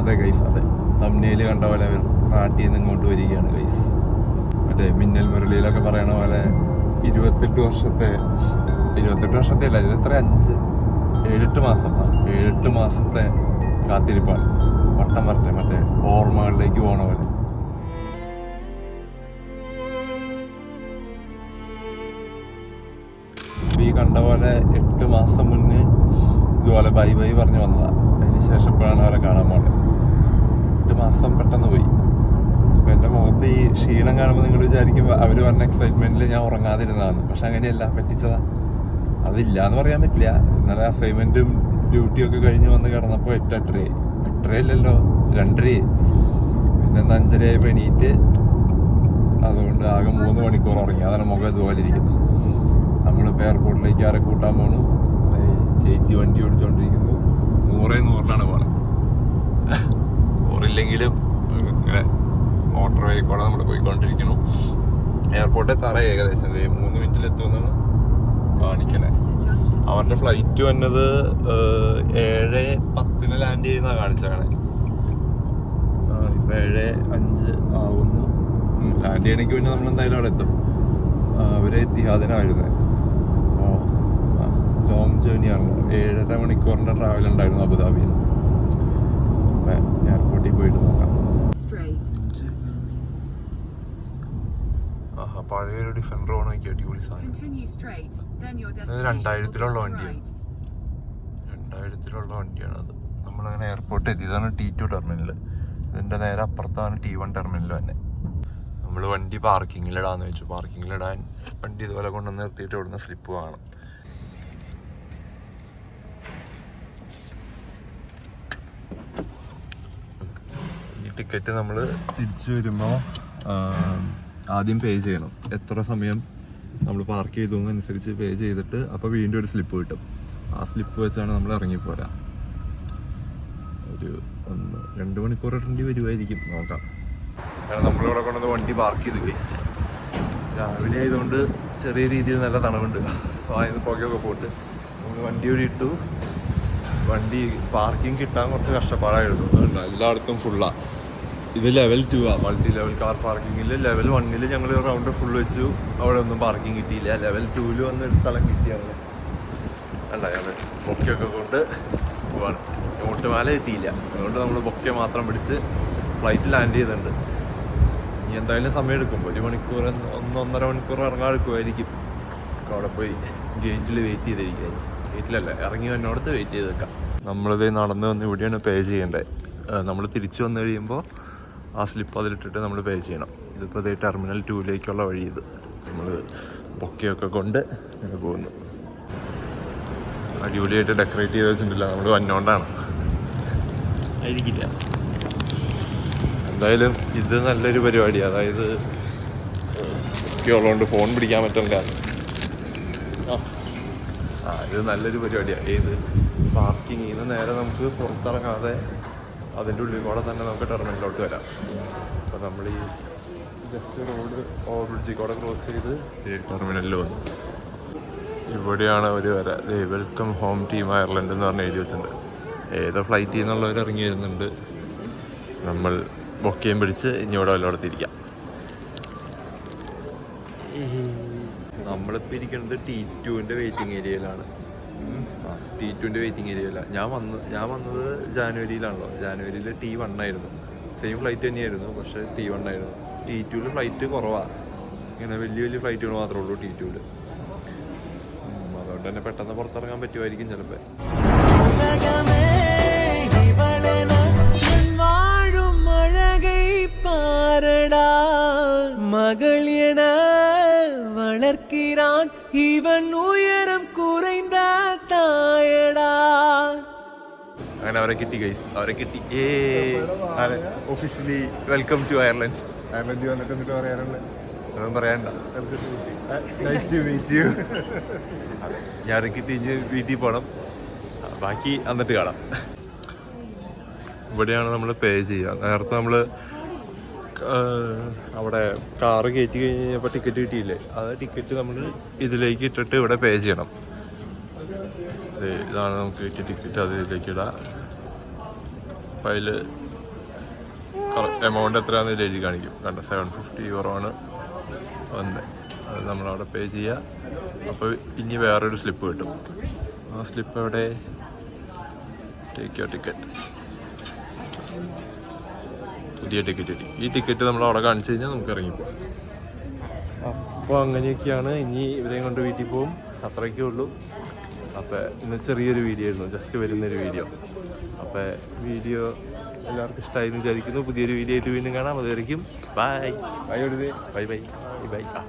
അതെ ഗൈസ് അതെ. തമ്നയിൽ കണ്ട പോലെ അവർ നാട്ടിൽ നിന്ന് ഇങ്ങോട്ട് വരികയാണ് ഗൈസ് മറ്റേ മിന്നൽ മുരളിയിലൊക്കെ പറയണ പോലെ ഇരുപത്തെട്ട് വർഷത്തെ ഇരുപത്തെട്ട് വർഷത്തെ അല്ല ഇത് എത്ര? അഞ്ച് ഏഴെട്ട് മാസം. ഏഴെട്ട് മാസത്തെ കാത്തിരിപ്പാണ്. വട്ടം വരട്ടെ മറ്റേ ഓർമ്മകളിലേക്ക് പോണ പോലെ. ഈ കണ്ട പോലെ എട്ട് മാസം മുന്നേ ഇതുപോലെ ബൈ ബൈ പറഞ്ഞു വന്നതാണ് അതിന് ശേഷം ഇപ്പോഴാണ് അവരെ കാണാൻ പോണത് മാസം പെട്ടെന്ന് പോയി. അപ്പോൾ എന്റെ മുഖത്ത് ഈ ക്ഷീണം കാണുമ്പോൾ നിങ്ങൾ വിചാരിക്കും അവർ പറഞ്ഞ എക്സൈറ്റ്മെന്റിൽ ഞാൻ ഉറങ്ങാതിരുന്നതാണ്. പക്ഷെ അങ്ങനെയല്ല പറ്റിച്ചതാ. അതില്ല എന്ന് പറയാൻ പറ്റില്ല. ഇന്നലെ അസൈൻമെന്റും ഡ്യൂട്ടിയൊക്കെ കഴിഞ്ഞ് വന്ന് കിടന്നപ്പോൾ എട്ട് എട്ടരയായി എട്ടരയല്ലല്ലോ? രണ്ടരയായി പിന്നെ ഇന്ന് അഞ്ചരയായപ്പോൾ അതുകൊണ്ട് ആകെ മൂന്ന് മണിക്കൂർ ഉറങ്ങി. അതാണ് മുഖം ഇതുപോലെ ഇരിക്കുന്നത്. നമ്മളിപ്പോൾ എയർപോർട്ടിലേക്ക് ആരെ കൂട്ടാൻ പോണു? ചേച്ചി വണ്ടി ഓടിച്ചോണ്ടിരിക്കുന്നു. നൂറേ നൂറിലാണ് പോണത് നൂറില്ലെങ്കിലും ഇങ്ങനെ മോട്ടോർ വേ കൂടെ നമ്മൾ പോയിക്കൊണ്ടിരിക്കുന്നു. എയർപോർട്ടിൽ തറ ഏകദേശം. മൂന്ന് മിനിറ്റിൽ എത്തുമെന്നാണ് കാണിക്കണേ. അവരുടെ ഫ്ലൈറ്റ് വന്നത് ഏഴ് പത്തിന് ലാൻഡ് ചെയ്യുന്ന കാണിച്ചാണ് ഇപ്പം ഏഴ് അഞ്ച് ആവുന്നു. ലാൻഡ് ചെയ്യണമെങ്കിൽ പിന്നെ നമ്മൾ എന്തായാലും അവിടെ എത്തും. അവർ അവർ എത്തിഹാദിനായിരുന്നു അപ്പോൾ ലോങ് ജേർണിയാണല്ലോ ഏഴര മണിക്കൂറിന്റെ ട്രാവൽ ഉണ്ടായിരുന്നു അബുദാബിയിൽ. അപ്പൊ എയർപോർട്ടിൽ പോയിട്ട് നോക്കാം. ആഹാ പഴയൊരു ഡിഫൻഡർ ഓൺ അടിപൊളി സാധനം. രണ്ടായിരത്തിലുള്ള വണ്ടിയാണ് രണ്ടായിരത്തിലുള്ള വണ്ടിയാണ് അത്. നമ്മളങ്ങനെ എയർപോർട്ട് എത്തി. ഇതാണ് ടി ടു ടെർമിനൽ ഇതിന്റെ നേരെ അപ്പുറത്താണ് ടി വൺ ടെർമിനൽ തന്നെ. നമ്മൾ വണ്ടി പാർക്കിങ്ങിലിടാന്ന് വെച്ചു. പാർക്കിങ്ങിലിടാൻ വണ്ടി ഇതുപോലെ കൊണ്ടുവന്ന് നിർത്തിയിട്ട് ഇവിടുന്ന് സ്ലിപ്പ് വാങ്ങണം ഈ ടിക്കറ്റ് നമ്മൾ തിരിച്ചു വരുമ്പോൾ ആദ്യം പേ ചെയ്യണം. എത്ര സമയം നമ്മൾ പാർക്ക് ചെയ്തു അനുസരിച്ച് പേ ചെയ്തിട്ട് അപ്പോൾ വീണ്ടും ഒരു സ്ലിപ്പ് കിട്ടും. ആ സ്ലിപ്പ് വെച്ചാണ് നമ്മൾ ഇറങ്ങിപ്പോരാ ഒരു ഒന്ന് രണ്ട് മണിക്കൂർ ഇടേണ്ടി വരുമായിരിക്കും നോക്കാം. കാരണം നമ്മളിവിടെ കൊണ്ടുവന്ന് വണ്ടി പാർക്ക് ചെയ്തു രാവിലെ ആയതുകൊണ്ട് ചെറിയ രീതിയിൽ നല്ല തണവുണ്ട് വായന്ന് പുകയൊക്കെ പോയിട്ട് നമ്മൾ വണ്ടി ഇവിടെ ഇട്ടു. വണ്ടി പാർക്കിംഗ് കിട്ടാൻ കുറച്ച് കഷ്ടപ്പാടായിരുന്നു. എല്ലായിടത്തും ഫുള്ളാ ഇത് ലെവൽ ടു ആ. മൾട്ടി ലെവൽ കാർ പാർക്കിങ്ങിൽ ലെവൽ വണ്ണിൽ ഞങ്ങൾ റൗണ്ട് ഫുൾ വെച്ചു. അവിടെ ഒന്നും പാർക്കിംഗ് കിട്ടിയില്ല. ലെവൽ ടൂവിൽ വന്ന ഒരു സ്ഥലം കിട്ടിയാണ് അല്ല അയാൾ ബൊക്കെയൊക്കെ കൊണ്ട് പോവാണ്. ഓട്ടുമാല കിട്ടിയില്ല. അതുകൊണ്ട് നമ്മൾ ബൊക്കെ മാത്രം പിടിച്ച് ഫ്ലൈറ്റ് ലാൻഡ് ചെയ്തിട്ടുണ്ട്. ഇനി എന്തായാലും സമയം എടുക്കും. ഒരു മണിക്കൂർ ഒന്ന് ഒന്നര മണിക്കൂർ ഇറങ്ങാൻ എടുക്കുമായിരിക്കും. അവിടെ പോയി ഗേറ്റിൽ വെയിറ്റ് ചെയ്തിരിക്കുക ഗേറ്റിലല്ല ഇറങ്ങി വന്നോടത്ത് വെയിറ്റ് ചെയ്ത് വെക്കാം നമ്മളിത് നടന്ന് വന്ന് ഇവിടെയാണ് പേ ചെയ്യേണ്ടത്. നമ്മൾ തിരിച്ചു വന്നു കഴിയുമ്പോൾ ആ സ്ലിപ്പ് അതിലിട്ടിട്ട് നമ്മൾ പേ ചെയ്യണം. ഇതിപ്പോൾ ഇതേ ടെർമിനൽ ടൂവിലേക്കുള്ള വഴി ഇത്. നമ്മൾ ബൊക്കെയൊക്കെ കൊണ്ട് ഇങ്ങനെ പോകുന്നു. അടിപൊളിയായിട്ട് ഡെക്കറേറ്റ് ചെയ്ത് വെച്ചിട്ടില്ല. നമ്മൾ വന്നോണ്ടാണ്. ആയിരിക്കില്ല. എന്തായാലും ഇത് നല്ലൊരു പരിപാടി. അതായത് ഒക്കെ ഉള്ളതുകൊണ്ട് ഫോൺ പിടിക്കാൻ പറ്റില്ല ആ. ഇത് നല്ലൊരു പരിപാടിയാണ് ഏത്? പാർക്കിംഗ് നിന്ന് നേരെ നമുക്ക് പുറത്തിറങ്ങാതെ അതിന്റെ ഉള്ളിൽ കൂടെ തന്നെ നമുക്ക് ടെർമിനലിലോട്ട് വരാം. അപ്പോൾ നമ്മൾ ഈ ജസ്റ്റ് റോഡ് ഓവർ ബ്രിഡ്ജിൽ കൂടെ ക്രോസ് ചെയ്ത് ടെർമിനലിൽ വന്നു. ഇവിടെയാണ് അവർ വര. വെൽക്കം ഹോം ടീം അയർലൻഡ് എന്ന് പറഞ്ഞ് എഴുതി വെച്ചിട്ടുണ്ട്. ഏതോ ഫ്ലൈറ്റിൽ നിന്നുള്ളവർ ഇറങ്ങി വരുന്നുണ്ട്. നമ്മൾ ബൊക്കയും പിടിച്ച് ഇനി ഇവിടെ വല്ലയിടത്ത് തിരിക്കാം നമ്മളിപ്പോൾ ഇരിക്കുന്നത് ടി ടുവിന്റെ വെയിറ്റിംഗ് ഏരിയയിലാണ് ടി ടുവിന്റെ വെയിറ്റിംഗ് ഏരിയയില്ല ഞാൻ വന്ന് ഞാൻ വന്നത് ജാനുവരിയിലാണല്ലോ. ജാനുവരിയിൽ ടി വൺ ആയിരുന്നു. സെയിം ഫ്ലൈറ്റ് തന്നെയായിരുന്നു പക്ഷേ ടി വൺ ആയിരുന്നു. ടി ടുവിൽ ഫ്ലൈറ്റ് കുറവാണ് ഇങ്ങനെ വലിയ വലിയ ഫ്ലൈറ്റുകൾ മാത്രമേ ഉള്ളൂ ടി ടുവിൽ അതുകൊണ്ട് തന്നെ പെട്ടെന്ന് പുറത്തിറങ്ങാൻ പറ്റുമായിരിക്കും ചിലപ്പോൾ ഇവൻ ഉയരം കുറൈന്ത തായടാ. അങ്ങനെ അവരെ കിട്ടി ഗൈസ് അവരെ കിട്ടി. ഏ officially welcome to Ireland Ireland വന്നിട്ട് എന്നിട്ട് പറയാറുള്ളത് അതൊന്നും പറയണ്ട. ഞാൻ കിട്ടി ഇനി വീട്ടിൽ പോകണം ബാക്കി എന്നിട്ട് കാണാം. ഇവിടെയാണ് നമ്മൾ പേ ചെയ്യുക. നേരത്തെ നമ്മൾ അവിടെ കാറ് കയറ്റി കഴിഞ്ഞപ്പോൾ ടിക്കറ്റ് കിട്ടിയില്ലേ? ആ ടിക്കറ്റ് നമ്മൾ ഇതിലേക്ക് ഇട്ടിട്ട് ഇവിടെ പേ ചെയ്യണം. ഇതാണ് നമുക്ക് കിട്ടിയ ടിക്കറ്റ് അത് ഇതിലേക്ക് ഇടാം. അപ്പം അതിൽ എമൗണ്ട് എത്രയാണെന്ന് എഴുതി കാണിക്കും. കണ്ട? സെവൻ ഫിഫ്റ്റി യൂറോ ആണ് വന്നത് അത് നമ്മളവിടെ പേ ചെയ്യുക അപ്പോൾ ഇനി വേറൊരു സ്ലിപ്പ് കിട്ടും. ആ സ്ലിപ്പ് എവിടെ? ടേക്ക് യോ ടിക്കറ്റ് പുതിയ ടിക്കറ്റ് കിട്ടി. ഈ ടിക്കറ്റ് നമ്മൾ അവിടെ കാണിച്ചു കഴിഞ്ഞാൽ നമുക്ക് ഇറങ്ങിപ്പോകും അപ്പോൾ അങ്ങനെയൊക്കെയാണ് ഇനി ഇവരെയും കൊണ്ട് വീട്ടിൽ പോകും അത്രയൊക്കെ ഉള്ളൂ. അപ്പോൾ ഇന്ന് ചെറിയൊരു വീഡിയോ ആയിരുന്നു. ജസ്റ്റ് വരുന്നൊരു വീഡിയോ അപ്പോൾ വീഡിയോ എല്ലാവർക്കും ഇഷ്ടമായി എന്ന് വിചാരിക്കുന്നു. പുതിയൊരു വീഡിയോ ആയിട്ട് വീണ്ടും കാണാം. അതുവരെയും bye bye bye bye bye bye